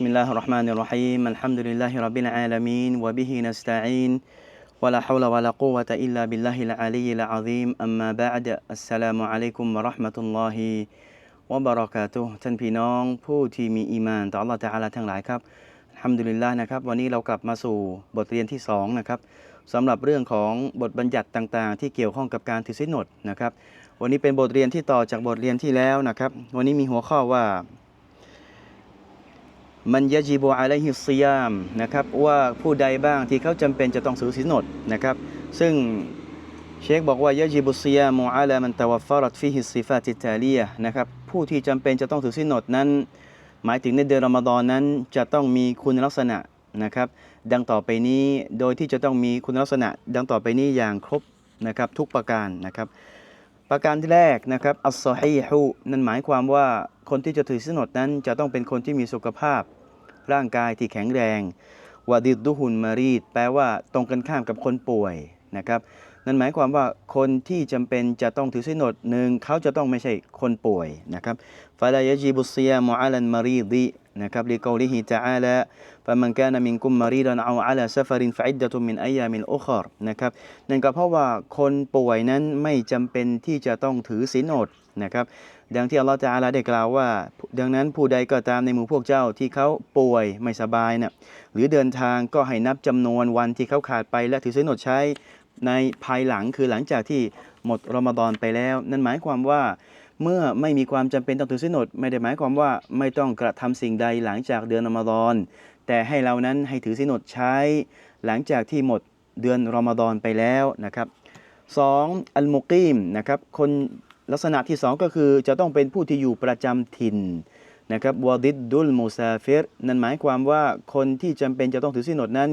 بسم الله الرحمن الرحيم الحمد لله رب العالمين وبه نستعين ولا حول ولا قوة إلا بالله العلي العظيم أما بعد السلام عليكم ورحمة الله وبركاته ท่านพี่น้องผู้ที่มีอีมานต่อ Allah Ta'ala ทั้งหลายครับฮัมดุลิลลาห์นะครับ วันนี้เรากลับมาสู่บทเรียนที่สองนะครับสำหรับเรื่องของบทบัญญัติต่างๆ ที่เกี่ยวข้องกับการถือศีลอดนะครับ วันนี้เป็นบทเรียนที่ต่อจากบทเรียนที่แล้วนะครับ วันนี้มีหัวข้อว่า มันยะจีบอะลัยฮิสซิยามนะครับว่าผู้ใดบ้างที่เขาจำเป็นจะต้องถือศีลอดนะครับ ซึ่งเชคบอกว่ายะจีบุสซิยามอะลามันตะวัฟรัตฟิฮิสซิฟาติตาลียนะครับผู้ที่จำเป็นจะต้องถือศีลอดนั้น หมายถึงในเดือนรอมฎอนนั้นจะต้องมีคุณลักษณะนะครับ ดังต่อไปนี้โดยที่จะต้องมีคุณลักษณะ ดังต่อไปนี้อย่างครบนะครับทุกประการนะครับ ประการที่แรกนะครับอัสซอฮีฮุนั่นหมายความว่า คนที่จะถือศีลอดนั้นจะต้องเป็นคนที่มีสุขภาพ ร่างกายที่แข็งแรงวาดิดดุหุนมารีดแปลว่าตรงกันข้ามกับคนป่วยนะครับนั่นหมายความว่าคนที่จำเป็นจะต้องถือศีลอดหนึ่งเขาจะต้องไม่ใช่คนป่วยนะครับฟาลายจีบุเซียมอาลันมารีดี นะครับลิกอลิฮิตะอาลาฟะมันกานะมินกุมมารีดอนเอาอาลาซาฟารินฟะอิดดะตุมินอายามินอุคอรนะครับนั่นก็เพราะว่าคนป่วยนั้นไม่จำเป็นที่จะต้องถือศีลอดนะครับดังที่อัลลอฮฺจาลาได้กล่าวว่า ดังนั้นผู้ใดก็ตามในหมู่พวกเจ้าที่เขาป่วยไม่สบายนะ่ะหรือเดินทางก็ให้นับจำนวนวันที่เขาขาดไปและถือศีลอดใช้ในภายหลังคือหลังจากที่หมดรอมฎอนไปแล้ว นั่นหมายความว่า เมื่อไม่มีความจำเป็นต้องถือศีลอดไม่ได้หมายความว่าไม่ต้องกระทำสิ่งใดหลังจากเดือนรอมฎอน แต่ให้เรานั้นให้ถือศีลอดใช้ หลังจากที่หมดเดือนรอมฎอนไปแล้วนะครับสองอัลมุกีมนะครับคนลักษณะที่สองก็คือจะต้องเป็นผู้ที่อยู่ประจำถิ่นนะครับวอดิดดุลมูซาฟิรนั่นหมายความว่าคนที่จำเป็นจะต้องถือศีลอดนั้น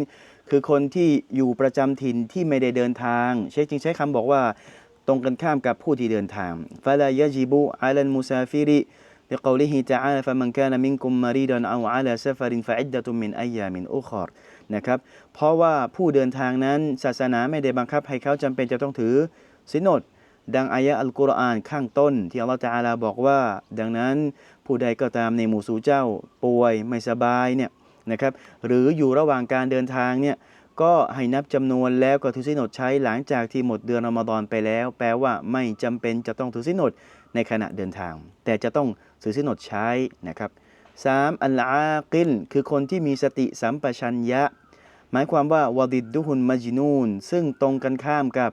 คือคนที่อยู่ประจำถิ่นที่ไม่ได้เดินทางใช้จริงใช้คำบอกว่า ตรงกันข้ามกับผู้ที่เดินทางฟะลายจิบุอัลันมุซาฟิริลิกลิฮิตะอาลฟะมันกานมินกุมมารีดันอาอัลาซฟารินฟะอิดะตุมินอายามินอุคอรนะครับเพราะว่าผู้เดินทางนั้นศาสนาไม่ได้บังคับให้เขาจำเป็นจะต้องถือสินอดดังอายะอัลกุรอานข้างต้น ที่อัลลอฮฺจาลาบอกว่า ดังนั้นผู้ใดก็ตามในหมู่สูเจ้าป่วยไม่สบายเนี่ยนะครับหรืออยู่ระหว่างการเดินทางเนี่ย ก็ให้นับจำนวนแล้วก็ถือศีลอดใช้หลังจากที่หมดเดือนอมฎอนไปแล้ว แปลว่าไม่จำเป็นจะต้องถือศีลอดในขณะเดินทาง แต่จะต้องถือศีลอดใช้นะครับสามอัลอากิลคือคนที่มีสติสัมปชัญญะ หมายความว่าวดิดดุฮุนมัจนูนซึ่งตรงกันข้ามกับ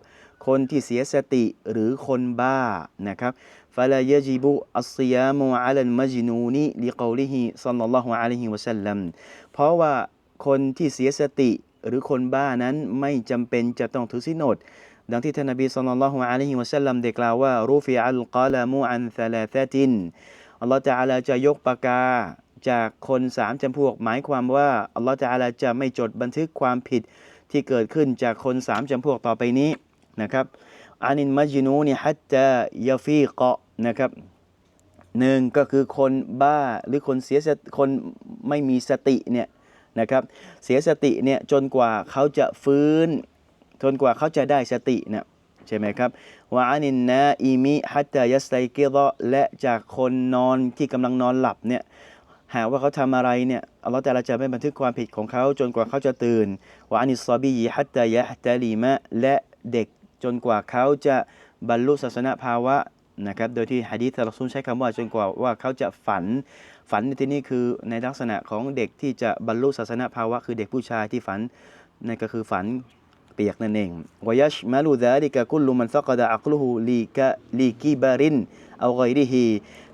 คนที่เสียสติหรือคนบ้านะครับฟาลายจิบุอัสซิยามุอัลันมัจนูนีลิกอลิฮิซัลลัลลอฮุอะลัยฮิวะสัลลัมเพราะว่าคนที่เสียสติ หรือคนบ้านั้นไม่จำเป็นจะต้องถือศีลอดดังที่ท่านนบีศ็อลลัลลอฮุอะลัยฮิวะสัลลัมได้กล่าวว่ารูฟิอัลกาลามุอันซาลาซาตินอัลลอฮฺจะอาลาจะยกปากกาจากคนสามจำพวก หมายความว่าอัลลอฮฺจะอาลาจะไม่จดบันทึกความผิดที่เกิดขึ้นจากคนสามจำพวกต่อไปนี้นะครับอานินมัจนูนี่ฮัตจะยาฟีเกาะนะครับหนึ่งก็คือคนบ้าหรือคนเสียสคนไม่มีสติเนี่ย นะครับ เสียสติเนี่ยจนกว่าเขาจะฟื้น จนกว่าเขาจะได้สตินี่ยใช่ไหมครับวะอานินนะอีมิฮัตตายัสไตเกิรและจากคนนอนที่กำลังนอนหลับเนี่ยหากว่าเขาทำอะไรเนี่ยอัลลอฮฺแต่ละจะไม่บันทึกความผิดของเขาจนกว่าเขาจะตื่นวะอานิสซอบีฮัตตายะฮัตตาลีมะและเด็กจนกว่าเขาจะบรรลุศาสนาภาวะนะครับ โดยที่ฮะดีษเราซุนใช้คำว่าจนกว่าว่าเขาจะฝัน ฝันในที่นี้คือในลักษณะของเด็กที่จะบรรลุศาสนาภาวะ คือเด็กผู้ชายที่ฝันนั่นก็คือฝันเปียกนั่นเองวยชมาลูดาลิกะกุลลุมันซักดะอักลุฮูลีกะลีกีบารินเอาไกริฮี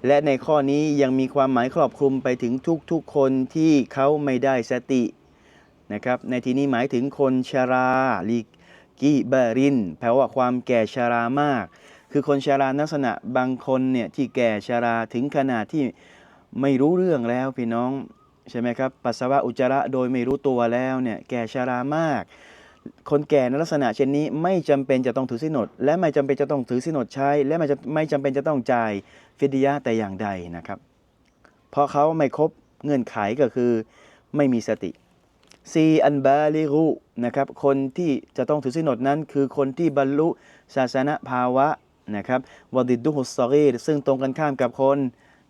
และในข้อนี้ยังมีความหมายครอบคลุมไปถึงทุกๆคนที่เขาไม่ได้สตินะครับในที่นี้หมายถึงคนชราลีกีบารินแปลว่าความแก่ชรามาก คือคนชราลักษณะบางคนเนี่ยที่แก่ชราถึงขนาดที่ ไม่รู้เรื่องแล้วพี่น้องใช่ไหมครับปัสสาวะอุจจาระโดยไม่รู้ตัวแล้วเนี่ยแก่ชรามาก คนแก่ในลักษณะเช่นนี้ไม่จำเป็นจะต้องถือสินอด และไม่จำเป็นจะต้องถือสินอดใช้ และไม่จำไม่จำเป็นจะต้องจ่ายฟิดยะแต่อย่างใดนะครับ เพราะเขาไม่ครบเงื่อนไขก็คือไม่มีสติซีอันบาลิรุนะครับคนที่จะต้องถือสินอดนั้น คือคนที่บรรลุศาสนภาวะนะครับวดิดดุฮุสซอรีซึ่งตรงกันข้ามกับคน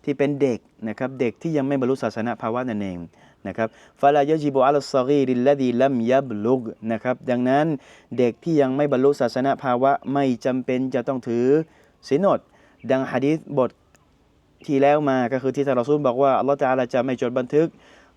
ที่เป็นเด็กนะครับเด็กที่ยังไม่บรรลุศาสนาภาวะนั่นเองนะครับฟาลายจิบุอัลซอกีริลลดีลัมยับลุกนะครับดังนั้นเด็กที่ยังไม่บรรลุศาสนาภาวะไม่จำเป็นจะต้องถือศีลอดดังฮะดีษบทที่แล้วมาก็คือที่ท่านรอซูลบอกว่าอัลลอฮฺตะอาจะไม่จดบันทึก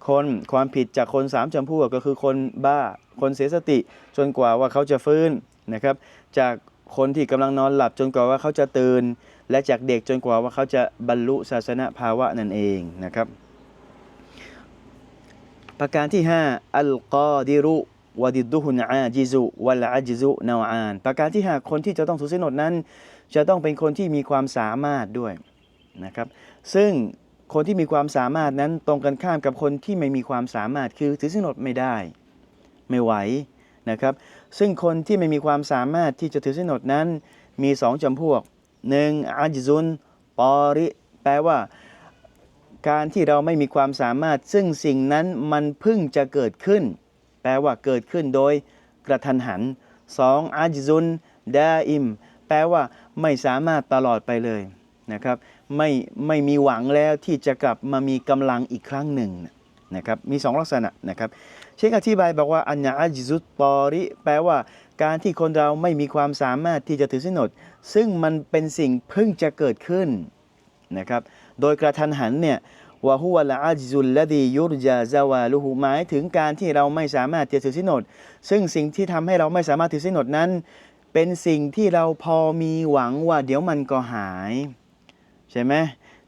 คนความผิดจากคนสามจำพวกก็คือคนบ้าคนเสียสติ จนกว่าว่าเขาจะฟื้นนะครับจากคนที่กำลังนอนหลับจนกว่าว่าเขาจะตื่น และจากเด็กจนกว่าว่าเขาจะบรรลุศาสนภาวะนั่นเองนะครับ ประการที่ 5 อัลกอดิรุวดิดุฮุนอาจิซุวัลอาจิซุนาวอาน ประการที่ 5 คนที่จะต้องถือศีลอดนั้น จะต้องเป็นคนที่มีความสามารถด้วยนะครับ ซึ่งคนที่มีความสามารถนั้นตรงกันข้ามกับคนที่ไม่มีความสามารถคือถือศีลอดไม่ได้ ไม่ไหวนะครับ ซึ่งคนที่ไม่มีความสามารถที่จะถือศีลอดนั้นมีสองจำพวก หนึ่งอาจิซุนปอริแปลว่า การที่เราไม่มีความสามารถ ซึ่งสิ่งนั้นมันเพิ่งจะเกิดขึ้น แปลว่าเกิดขึ้นโดยกระทันหันสองอาจซุนดาอิม แปลว่าไม่สามารถตลอดไปเลยนะครับไม่ไม่มีหวังแล้วที่จะกลับมามีกำลังอีกครั้งหนึ่งนะครับมีสองลักษณะนะครับเชคอธิบายบอกว่าอัญญาอาจซุตปอริ แปลว่า การที่คนเราไม่มีความสามารถที่จะถือสินอด ซึ่งมันเป็นสิ่งเพิ่งจะเกิดขึ้นนะครับ โดยกระทันหันเนี่ยวะฮุวะละอาจุลละดียุรจาซาวาลุหูหมายถึงการที่เราไม่สามารถจะถือสินอด ซึ่งสิ่งที่ทำให้เราไม่สามารถถือสินอดนั้น เป็นสิ่งที่เราพอมีหวังว่าเดี๋ยวมันก็หาย ใช่ไหม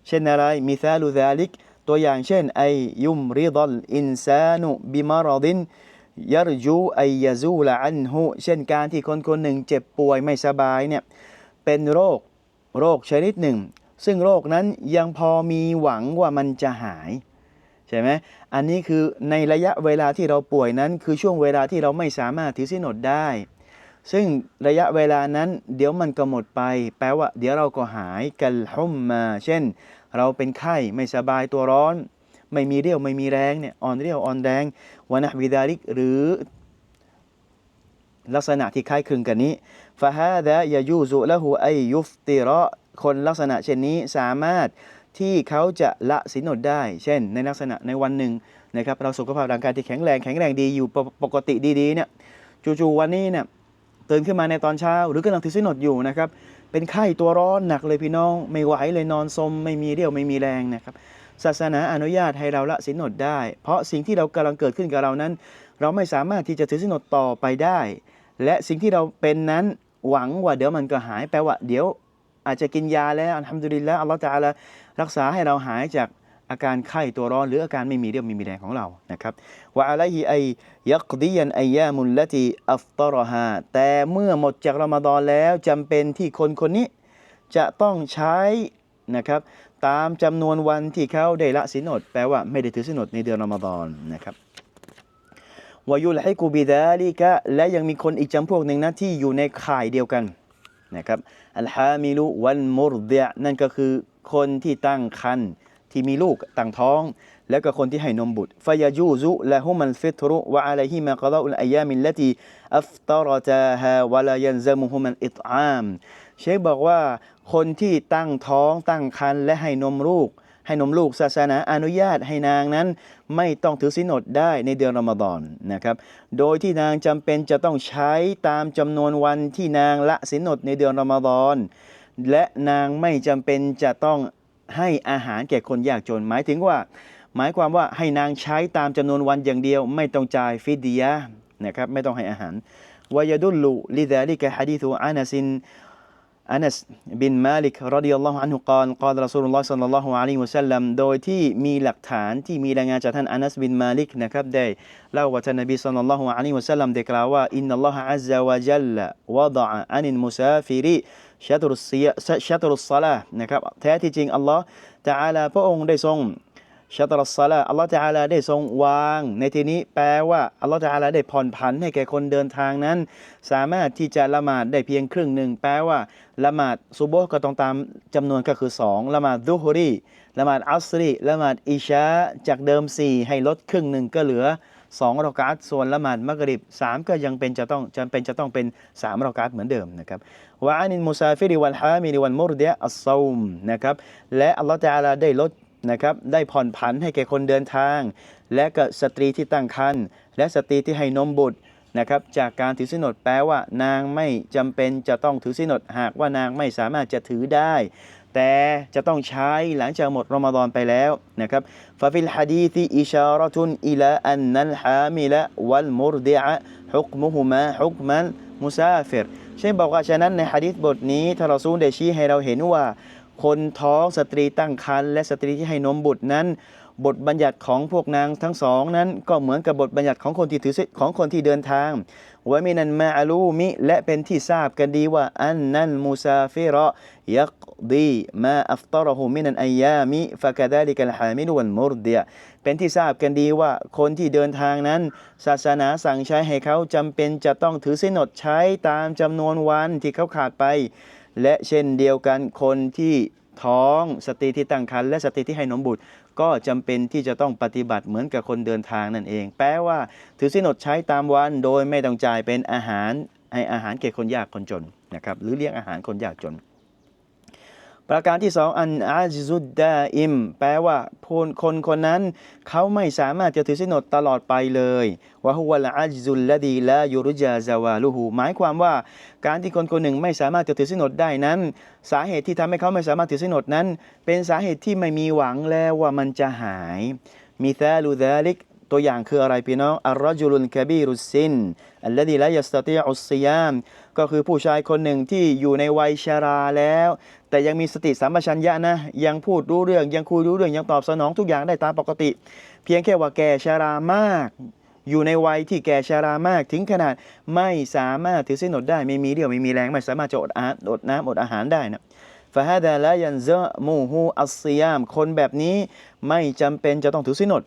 เช่นอะไรมิซาลูซาลิกตัวอย่างเช่นไอยุมริดัลอินซานุบิมารดิน ยารจูไอยาซูละอันหูเช่นการที่คนคนหนึ่งเจ็บป่วยไม่สบายเนี่ยเป็นโรคโรคชนิดหนึ่ง ซึ่งโรคนั้นยังพอมีหวังว่ามันจะหายใช่ไหมอันนี้คือในระยะเวลาที่เราป่วยนั้น คือช่วงเวลาที่เราไม่สามารถถือสินอดได้ ซึ่งระยะเวลานั้นเดี๋ยวมันก็หมดไป แปลว่า เดี๋ยวเราก็หายกันหุ่มมา เช่น เราเป็นไข้ไม่สบายตัวร้อน ไม่มีเรี่ยวไม่มีแรงเนี่ยอ่อนเรี่ยวอ่อนแรงวานะวิดาลิกหรือลักษณะที่คล้ายคลึงกันนี้ฟาฮาดะยายูซุละหูไอยุฟติระคนลักษณะเช่นนี้สามารถที่เขาจะละสินอดได้ เช่น ในลักษณะในวันหนึ่งนะครับเราสุขภาพร่างกายที่แข็งแรงแข็งแรงดีอยู่ปกปกติดีๆเนี่ยจู่ๆวันนี้เนี่ยตื่นขึ้นมาในตอนเช้า หรือกำลังถือสินอดอยู่นะครับเป็นไข้ตัวร้อนหนักเลยพี่น้อง ไม่ไหวเลยนอนสมไม่มีเรี่ยวไม่มีแรงนะครับ ศาสนาอนุญาตให้เราละสินอดได้ เพราะสิ่งที่เรากำลังเกิดขึ้นกับเรานั้น เราไม่สามารถที่จะถือสินอดต่อไปได้ และสิ่งที่เราเป็นนั้นหวังว่าเดี๋ยวมันก็หายแปลว่าเดี๋ยวอาจจะกินยาแล้วอัลฮัมดุลิลละอัลลอฮฺตะอาลารักษาให้เราหายจากอาการไข้ตัวร้อนหรืออาการไม่มีเรี่ยวไม่มีแรงของเรานะครับว่าอะลัยฮิไอยักดียันไอยามุลละตีอัฟตรฮาแต่เมื่อหมดจากรอมฎอนแล้วจำเป็นที่คนคนนี้จะต้องใช้นะครับ ตามจำนวนวันที่เขาได้ละสินอด แปลว่าไม่ได้ถือสินอดในเดือนรอมฎอนนะครับวายุลฮิกูบิดาลิกะและยังมีคนอีกจำพวกหนึ่งนะที่อยู่ในข่ายเดียวกันนะครับอัลฮามิลุวันมุรเดียนั่นก็คือคนที่ตั้งครรภ์ที่มีลูกตั้งท้อง แล้วก็คนที่ให้นมบุตรฟายายูซุและฮุมัลฟิตรุวะอะลัยฮิมากะดาอุลอายามิลลตีอัฟตารตาฮาวะลายันซะมุฮุมัลอิตอาม เชคบอกว่าคนที่ตั้งท้องตั้งครรภ์และให้นมลูก ให้นมลูกศาสนาอนุญาตให้นางนั้น ไม่ต้องถือศีลอดได้ในเดือนรอมฎอนนะครับโดยที่นางจำเป็นจะต้องใช้ตามจำนวนวันที่นางละศีลอดในเดือนรอมฎอนและนางไม่จำเป็นจะต้องให้อาหารแก่คนยากจนหมายถึงว่า หมายความว่าให้นางใช้ตามจำนวนวันอย่างเดียว ไม่ต้องจ่ายฟิดยะนะครับไม่ต้องให้อาหารวายดุลลุลิดาลิกะฮะดีธุอานัสิน أنس بن مالك رضي الله عنه قال قال رسول الله صلى الله عليه وسلم โดยที่มีหลักฐานที่มีรายงานจากท่านอานัสบินมาลิกนะครับได้เล่าว่าท่านนบีศ็อลลัลลอฮุอะลัยฮิวะซัลลัมได้กล่าวว่าอินนัลลอฮะอัซซะวะจัลละวะดะอะอันิลมุซาฟิริชัตรุสซิยะชัตรุสศอลาห์นะครับแท้ที่จริงอัลลอฮ์ตะอาลาพระองค์ได้ทรง ชัตรสซาลาอัลลอฮฺตะอาลาได้ทรงวาง ในที่นี้แปลว่าอัลลอฮฺตะอาลาได้ผ่อนผันให้แก่คนเดินทางนั้น สามารถที่จะละหมาดได้เพียงครึ่งหนึ่งแปลว่าละหมาดซุโบฮ์ก็ต้องตามจำนวนก็คือ 2 ละหมาดดุฮรีละหมาดอัสรีละหมาดอิชาจากเดิม 4 ให้ลดครึ่งหนึ่งก็เหลือ2รอกาตส่วนละหมาดมักริบ 3 ก็ยังเป็นจะต้องจำเป็นจะต้องเป็น3รอกาตเหมือนเดิมนะครับวะอานินมุซาฟิริวัลฮามิริวัลมุรเดีอัสซาอุมนะครับและอัลลอฮฺตะอาลาได้ลด นะครับได้ผ่อนผันให้แก่คนเดินทาง และก็สตรีที่ตั้งครรภ์และสตรีที่ให้นมบุตรนะครับจากการถือสินอดแปลว่า นางไม่จำเป็นจะต้องถือสินอดหากว่านางไม่สามารถจะถือได้ แต่จะต้องใช้หลังจากหมดรอมฎอนไปแล้วนะครับฟาฟิลฮะดีธีอิชาระตุนอิลาอันนัลฮามิละวัลมุรดิอะฮุกมุฮุมาฮุกมันมุซาฟิรเช่นบอกว่าฉะนั้นในฮะดีษบทนี้ทารอซูลได้ชี้ให้เราเห็นว่า คนท้องสตรีตั้งครรภ์และสตรีที่ให้นมบุตรนั้น บทบัญญัติของพวกนางทั้งสองนั้น ก็เหมือนกับบทบัญญัติของคนที่ถือของคนที่เดินทางวะมินันมาอาลูมิ และเป็นที่ทราบกันดีว่าอันนั้นมูซาฟิรอยักดีมาอัฟตรหูมินันอายามิฟะกะดาลิกัลฮามิลวันมุรเดียเป็นที่ทราบกันดีว่าคนที่เดินทางนั้น ศาสนาสั่งใช้ให้เขาจำเป็นจะต้องถือศีลอดใช้ตามจำนวนวันที่เขาขาดไป และเช่นเดียวกันคนที่ท้องสตรีที่ตั้งครรภ์และสตรีที่ให้นมบุตร ก็จำเป็นที่จะต้องปฏิบัติเหมือนกับคนเดินทางนั่นเอง แปลว่าถือสินอดใช้ตามวันโดยไม่ต้องจ่ายเป็นอาหารให้อาหารแก่คนยากคนจนนะครับหรือเลี้ยงอาหารคนยากจน ประการที่สองอันอาจิซุดดาอิม แปลว่าคนคนคนนั้น เขาไม่สามารถจะถือสินอดตลอดไปเลยวะฮุวะลอาจิซุลละดีลายูรุจาซาวาลูฮูหมายความว่าการที่คนคนหนึ่งไม่สามารถจะถือสินอดได้นั้น สาเหตุที่ทำให้เขาไม่สามารถถือสินอดนั้น เป็นสาเหตุที่ไม่มีหวังแล้วว่ามันจะหายมีซาลูดาลิก ตัวอย่างคืออะไรพี่น้องอัลรจุลุนกบีรุสซินอัลลดีละยัสตติอุสซิยาม ก็คือผู้ชายคนหนึ่งที่อยู่ในวัยชาราแล้ว แต่ยังมีสติสัมปชัญญะนะ ยังพูดรู้เรื่องยังคุยรู้เรื่องยังตอบสนองทุกอย่างได้ตามปกติ เพียงแค่ว่าแก่ชารามาก อยู่ในวัยที่แก่ชารามากถึงขนาดไม่สามารถถือสินอดได้ไม่มีเรี่ยวไม่มีแรงไม่สามารถจะอดอาหารอดน้ำอดอาหารได้นะฟาฮาดาละยันเซมูฮูอัสซิยามคนแบบนี้ไม่จำเป็นจะต้องถือสินอด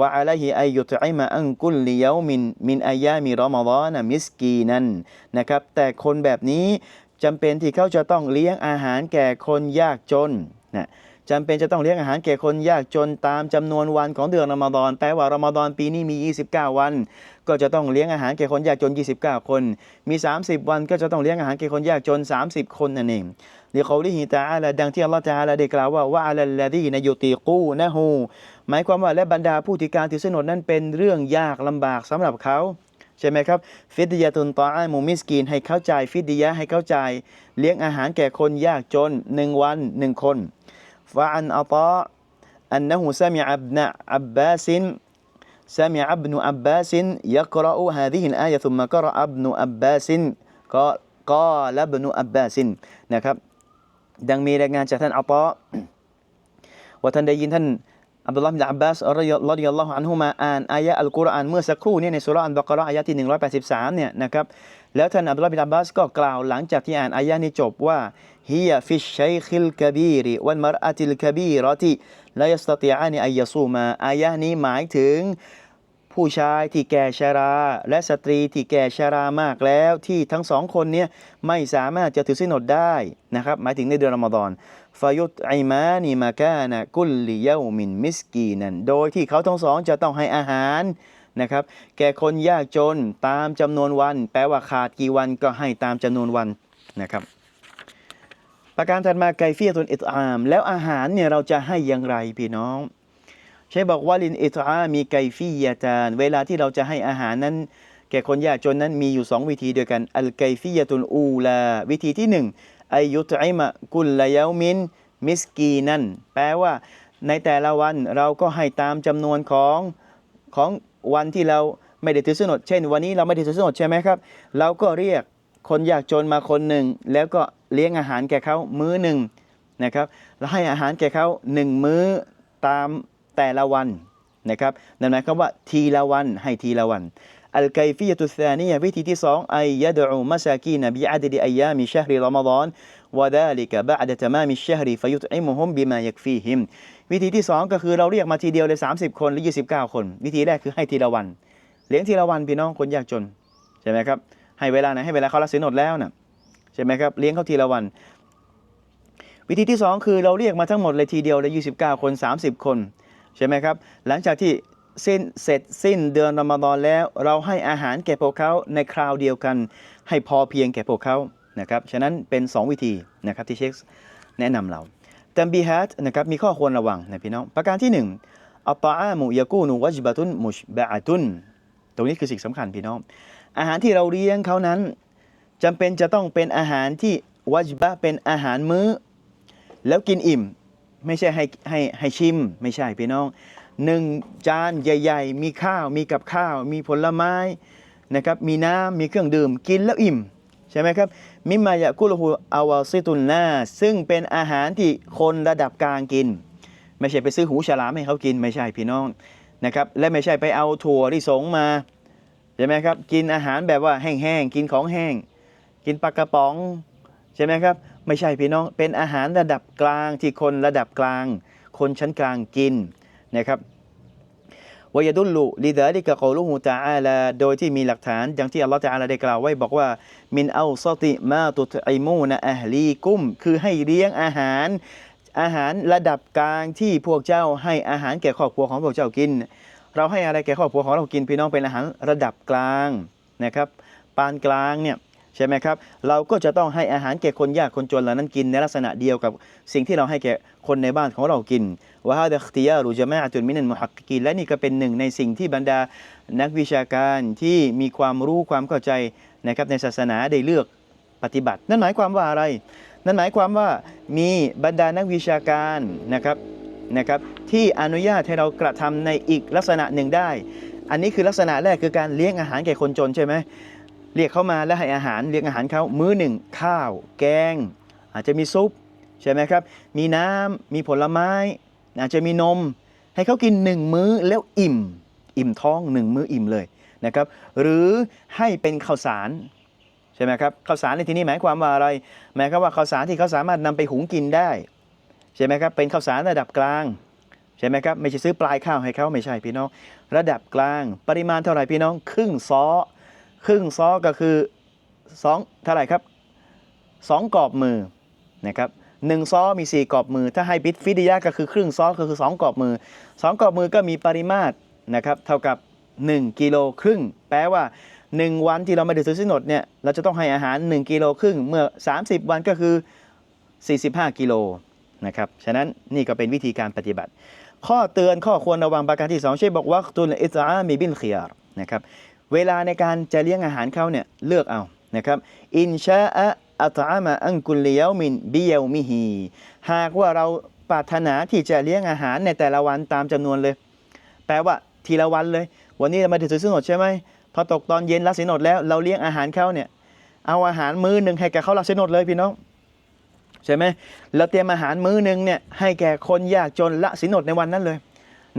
ว่าอะลัยฮิอายุตอิมะอันกุลลิยามินมินอายามิรอมฎอนมิสกีนันนะครับแต่คนแบบนี้จำเป็นที่เขาจะต้องเลี้ยงอาหารแก่คนยากจนนะจำเป็นจะต้องเลี้ยงอาหารแก่คนยากจนตามจำนวนวันของเดือนรอมฎอนแปลว่ารอมฎอนปีนี้มี 29 วัน ก็จะต้องเลี้ยงอาหารแก่คนยากจน 29 คน มี 30 วันก็จะต้องเลี้ยงอาหารแก่คนยากจน 30 คนนั่นเอง ลิกาลิฮิตาอาลาดังที่อัลลอฮฺตาลาได้กล่าวว่าว่าอัลลอฮีนยุติกูนะฮูหมายความว่าและบรรดาผู้ที่การถือสนดนั้นเป็นเรื่องยากลำบากสำหรับเขาใช่ไหมครับ ฟิดยาตุนตออามูมิสกีนให้เข้าใจฟิดยาให้เข้าใจ เลี้ยงอาหารแก่คนยากจนหนึ่งวันหนึ่งคนฟาอันอัลตออันนะฮูซามิอับนะอับบาซินซามิอับนุอับบาซินยักรอูฮาดิฮินอายะซุมมะกรออับนุอับบาซินก็กอลับนุอับบาซินนะครับ ดังมีรายงานจากท่านอัตาว่าท่านได้ยินท่านอับดุลลาฮ์บินอับบาสรอดิยัลลอฮุอันฮุมาอ่านอายะอัลกุรอานเมื่อสักครู่เนี่ยในสุราะห์อันบากราะห์อายะที่ 183เนี่ยนะครับแล้วท่านอับดุลลาฮ์บินอับบาสก็กล่าวหลังจากที่อ่านอายะนี้จบว่าฮิยาฟิชชัยคิลกะบีรวันมารอะติลกบีรติลายสตติอานีอัยยะซูมาอายะนี้หมายถึง ผู้ชายที่แก่ชรา และสตรีที่แก่ชรามากแล้ว ที่ทั้งสองคนเนี้ไม่สามารถจะถือสินอดได้นะครับ หมายถึงในเดือนรอมฎอนฟายุตไอมานีมากานะกุลลิยามินมิสกีนันโดยที่เขาทั้งสองจะต้องให้อาหารนะครับแก่คนยากจนตามจำนวนวัน แปลว่าขาดกี่วันก็ให้ตามจำนวนวันนะครับ ประการถัดมาไกฟียตุนอิตอาม แล้วอาหารเนี่ยเราจะให้อย่างไรพี่น้อง ใช่บอกว่าลินอิตอามีไกฟียะตานเวลาที่เราจะให้อาหารนั้น แก่คนยากจนนั้นมีอยู่สองวิธีด้วยกันอัลไกฟียะตุนอูลาวิธีที่หนึ่งอายุตอิมะกุลลายามินมิสกีนั่นแปลว่าในแต่ละวันเราก็ให้ตามจำนวนของของวันที่เราไม่ได้ถือสนด เช่น วันนี้เราไม่ได้ถือสนดใช่ไหมครับ เราก็เรียกคนยากจนมาคนหนึ่ง แล้วก็เลี้ยงอาหารแก่เขามื้อหนึ่งนะครับ แล้วให้อาหารแก่เขาหนึ่งมื้อตาม แต่ละวันนะครับนั่นหมายความว่าทีละวันให้ทีละวันอัลไกฟียตุสานียวิธีที่สองไอยะดูมัสากีนบิอัดดิอายามิชฮริรอมฎอนวะดาลิกะบะอดะตมามิชฮริฟยุตอิมุฮุมบิมายักฟีฮิมวิธีที่สองก็คือเราเรียกมาทีเดียวเลย 30 คนหรือ 29 คน วิธีแรกคือให้ทีละวัน เลี้ยงทีละวันพี่น้องคนยากจนใช่ไหมครับให้เวลาไหนให้เวลาเขาละสินอดแล้วนะใช่ไหมครับเลี้ยงเขาทีละวัน วิธีที่สองคือเราเรียกมาทั้งหมดเลยทีเดียวเลย29 คน 30 คน ใช่ไหมครับ หลังจากที่สิ้นเสร็จสิ้นเดือนรอมฎอนแล้ว เราให้อาหารแก่พวกเขาในคราวเดียวกัน ให้พอเพียงแก่พวกเขานะครับฉะนั้นเป็น 2 วิธีนะครับที่เชคแนะนำเราตัมบีฮัตนะครับมีข้อควรระวังนะพี่น้องประการที่หนึ่งอัตตาอามุยากูนุวัจบะตุนมุชบะอะตุนตรงนี้คือสิ่งสำคัญพี่น้อง อาหารที่เราเลี้ยงเขานั้นจำเป็นจะต้องเป็นอาหารที่วัจบะเป็นอาหารมื้อ แล้วกินอิ่ม ไม่ใช่ให้ให้ให้ชิม ไม่ใช่พี่น้องหนึ่งจานใหญ่ ๆ มีข้าวมีกับข้าว มีผลไม้นะครับมีน้ำมีเครื่องดื่มกินแล้วอิ่มใช่ไหมครับมิมายะกุลฮูอาวาซิตุนนาซึ่งเป็นอาหารที่คนระดับกลางกิน ไม่ใช่ไปซื้อหูฉลามให้เขากินไม่ใช่พี่น้องนะครับและไม่ใช่ไปเอาถั่วที่สงมาใช่ไหมครับกินอาหารแบบว่าแห้งๆกินของแห้ง กินปลากระป๋องใช่ไหมครับ ไม่ใช่พี่น้องเป็นอาหารระดับกลางที่คนระดับกลาง คนชั้นกลางกินนะครับวยดุลลุลิดาลิกะกอลูฮูตาอาลาโดยที่มีหลักฐานอย่างที่อัลลอฮฺตะอาลาได้กล่าวไว้บอกว่า มินเอาซอติมาตุตไอมูนะอัลีกุม คือให้เลี้ยงอาหารอาหารระดับกลางที่พวกเจ้าให้อาหารแก่ครอบครัวของพวกเจ้ากิน เราให้อะไรแก่ครอบครัวของเรากินพี่น้องเป็นอาหารระดับกลางนะครับ ปานกลางเนี่ย ใช่ไหมครับ เราก็จะต้องให้อาหารแก่คนยากคนจนเหล่านั้นกินในลักษณะเดียวกับสิ่งที่เราให้แก่คนในบ้านของเรากินวะฮาดะคติยารุจามะอะตุนมินันมุฮักกินและนี่ก็เป็นหนึ่งในสิ่งที่บรรดานักวิชาการที่มีความรู้ความเข้าใจนะครับในศาสนาได้เลือกปฏิบัติ นั่นหมายความว่าอะไร นั่นหมายความว่ามีบรรดานักวิชาการนะครับนะครับที่อนุญาตให้เรากระทำในอีกลักษณะหนึ่งได้ อันนี้คือลักษณะแรกคือการเลี้ยงอาหารแก่คนจนใช่ไหม เรียกเขามาแล้วให้อาหารเลี้ยงอาหารเขามื้อหนึ่งข้าว แกง อาจจะมีซุปใช่ไหมครับ มีน้ำมีผลไม้ อาจจะมีนม ให้เขากินหนึ่งมื้อแล้วอิ่ม อิ่มท้องหนึ่งมื้ออิ่มเลยนะครับหรือให้เป็นข้าวสารใช่ไหมครับข้าวสารในที่นี้หมายความว่าอะไร หมายความว่าข้าวสารที่เขาสามารถนำไปหุงกินได้ใช่ไหมครับเป็นข้าวสารระดับกลางใช่ไหมครับไม่ใช่ซื้อปลายข้าวให้เขาไม่ใช่พี่น้อง ระดับกลางปริมาณเท่าไหร่พี่น้อง ครึ่งซอ ครึ่งซอก็คือสองเท่าไหร่ครับสองกรอบมือนะครับหนึ่งซอมีสี่กรอบมือ ถ้าให้บิดฟิดยะก็คือครึ่งซอก็คือสองกรอบมือสองกรอบมือก็มีปริมาตรนะครับเท่ากับ 1 กิโลครึ่ง แปลว่า 1 วันที่เราไม่ได้ถือสินอดเนี่ยเราจะต้องให้อาหาร 1 กิโลครึ่ง เมื่อ 30 วันก็คือ 45 กิโลนะครับฉะนั้นนี่ก็เป็นวิธีการปฏิบัติ ข้อเตือนข้อควรระวังประการที่2เช่นบอกว่าตุลอิตามีบินเขียรนะครับ เวลาในการจะเลี้ยงอาหารเขาเนี่ยเลือกเอานะครับอินชาอะอัตอามาอังกุลเลียวมินบิเยลมิฮีหากว่าเราปรารถนาที่จะเลี้ยงอาหารในแต่ละวันตามจำนวนเลย แปลว่าทีละวันเลย วันนี้เราม่ได้ถือสินอดใช่ไหมพอตกตอนเย็นละสินอดแล้วเราเลี้ยงอาหารเขาเนี่ยเอาอาหารมื้อหนึ่งให้แกเขาละสินอดเลยพี่น้องใช่ไหมเราเตรียมอาหารมื้อหนึ่งเนี่ยให้แก่คนยากจนละสินอดในวันนั้นเลย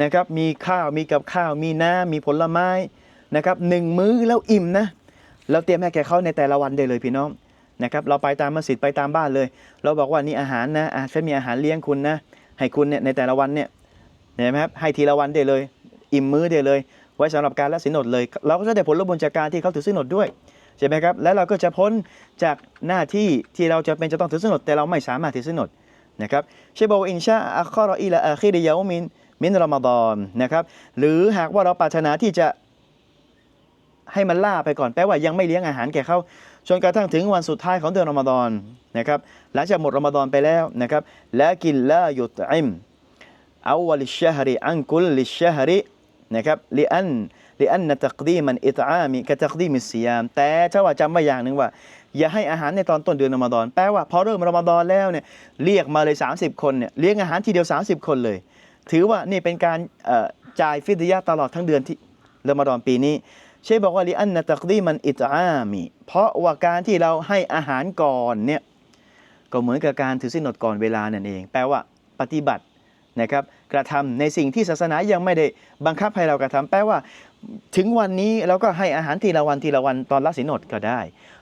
นะครับมีข้าวมีกับข้าวมีน้ำมีผลไม้ นะครับหนึ่งมื้อแล้วอิ่มนะเราเตรียมให้แกเขาในแต่ละวันได้เลยพี่น้องนะครับเราไปตามมัสยิดไปตามบ้านเลย เราบอกว่านี่อาหารนะอะฉันมีอาหารเลี้ยงคุณนะให้คุณเนี่ยในแต่ละวันเนี่ยเห็นไหมครับให้ทีละวันได้เลย อิ่มมื้อได้เลย ไว้สำหรับการละสินอดเลย เราก็จะได้ผลบุญจากการที่เขาถือสินอดด้วยใช่ไหมครับและเราก็จะพ้นจากหน้าที่ที่เราจะเป็นจะต้องถือสินอดแต่เราไม่สามารถถือสินอดนะครับเชบอินชาอัคคอรอิละอาคิริยามินมินรอมฎอนนะครับหรือหากว่าเราปรารถนาที่จะ ให้มันล่าไปก่อนแปลว่ายังไม่เลี้ยงอาหารแก่เขาจนกระทั่งถึงวันสุดท้ายของเดือนรอมฎอนนะครับหลังจากหมดรอมฎอนไปแล้วนะครับและกินละยุตอิมอาวลิชฮริอันกุลลิชฮรินะครับลิอันลิอันนตักดีมันอิตอามิกะตักดีมิสยาม แต่ถ้าว่าจำไว้อย่างหนึ่งว่า อย่าให้อาหารในตอนต้นเดือนรอมฎอนแปลว่าพอเริ่มรอมฎอนแล้วเนี่ยเรียกมาเลย 30 คนเนี่ยเลี้ยงอาหารทีเดียว 30 คนเลย ถือว่านี่เป็นการจ่ายฟิดยะห์ตลอดทั้งเดือนที่รอมฎอนปีนี้ เชฟบอกว่าลิอันนะตักดีมันอิตอามีเพราะว่าการที่เราให้อาหารก่อนเนี่ยก็เหมือนกับการถือสินอดก่อนเวลานั่นเอง แปลว่าปฏิบัตินะครับกระทำในสิ่งที่ศาสนายังไม่ได้บังคับให้เรากระทำแปลว่าถึงวันนี้เราก็ให้อาหารทีละวันทีละวันตอนละสินอดก็ได้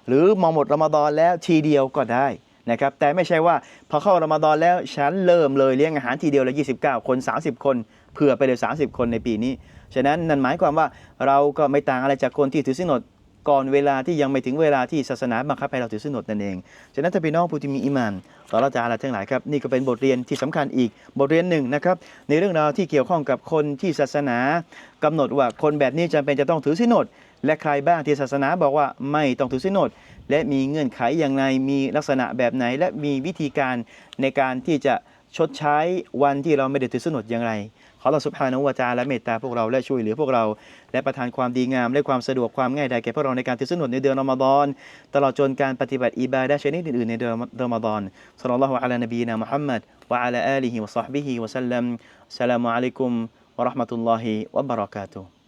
หรือมองหมดรอมฎอนแล้วทีเดียวก็ได้นะครับแต่ไม่ใช่ว่าพอเข้ารอมฎอนแล้วฉันเริ่มเลยเลี้ยงอาหารทีเดียวเลย29 คน 30 คนเผื่อไปเลย 30 คนในปีนี้ ฉะนั้นนั่นหมายความว่าเราก็ไม่ต่างอะไรจากคนที่ถือสินอดก่อนเวลาที่ยังไม่ถึงเวลาที่ศาสนาบังคับให้เราถือสินอดนั่นเอง ฉะนั้นถ้าพี่น้องผู้ที่มีอิมานต่อเราจะอะไรทั้งหลายครับนี่ก็เป็นบทเรียนที่สำคัญอีกบทเรียนหนึ่งนะครับในเรื่องราวที่เกี่ยวข้องกับคนที่ศาสนากำหนดว่าคนแบบนี้จำเป็นจะต้องถือสินอดและใครบ้างที่ศาสนาบอกว่าไม่ต้องถือสินอดและมีเงื่อนไขอย่างไรมีลักษณะแบบไหน และมีวิธีการในการที่จะชดใช้วันที่เราไม่ได้ถือศีลอดอย่างไร ขอเราสุภานุวาจาและเมตตาพวกเราและช่วยเหลือพวกเรา และประทานความดีงาม และความสะดวกความง่ายดายแก่พวกเราในการถือศีลอดในเดือนรอมฎอนตลอดจนการปฏิบัติอิบาดะชนิดอื่นๆในเดือนรอมฎอนสุลลัลลอฮุอะลานบีนะมุฮัมมัดวะอะลาอาลีฮิวะซอฮบิฮิวะสัลลัมสลามุอะลัยกุมวะราะห์มะตุลลอฮิวะบะเราะกาตุฮ์